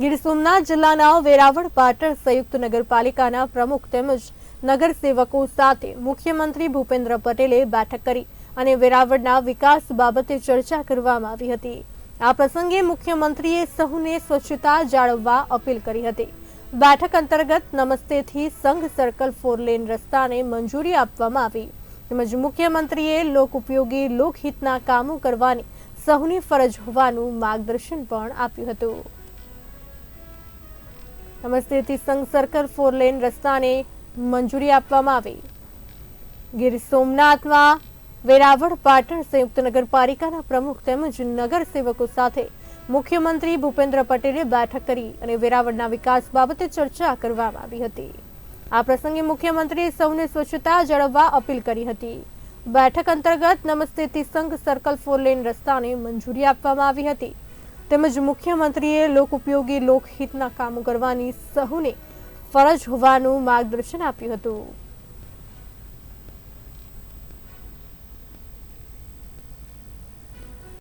ગીર સોમનાથ જિલ્લાના વેરાવળ પાટણ સંયુક્ત નગરપાલિકાના પ્રમુખ તેમજ નગરસેવકો સાથે મુખ્યમંત્રી ભૂપેન્દ્ર પટેલે બેઠક કરી અને વેરાવળના વિકાસ બાબતે ચર્ચા કરવામાં આવી હતી. આ પ્રસંગે મુખ્યમંત્રીએ સહુને સ્વચ્છતા જાળવવા અપીલ કરી હતી. બેઠક અંતર્ગત નમસ્તેથી સંઘ સર્કલ ફોર લેન રસ્તાને મંજૂરી આપવામાં આવી. તેમજ મુખ્યમંત્રીએ લોક ઉપયોગી લોકહિતના કામો કરવાની સહુની ફરજ હોવાનું માર્ગદર્શન પણ આપ્યું હતું. નમસ્તેથી સંઘ સર્કલ ફોર લેન રસ્તાને મંજૂરી આપવામાં આવી. ગીર સોમનાથમાં વેરાવળ, પાટણ સંયુક્ત નગરપાલિકાના પ્રમુખ તેમજ નગરસેવકો સાથે મુખ્યમંત્રી ભૂપેન્દ્ર પટેલે બેઠક કરી અને વેરાવળના વિકાસ બાબતે ચર્ચા કરવામાં આવી હતી. આ પ્રસંગે મુખ્યમંત્રીએ સૌને સ્વચ્છતા જાળવવા અપીલ કરી હતી. બેઠક અંતર્ગત નમસ્તેથી સંઘ સર્કલ ફોર લેન રસ્તાને મંજૂરી આપવામાં આવી હતી. તેમજ મુખ્યમંત્રીએ લોક ઉપયોગી લોકહિતના કામો કરવાની સહુને ફરજ હોવાનું માર્ગદર્શન આપ્યું હતું.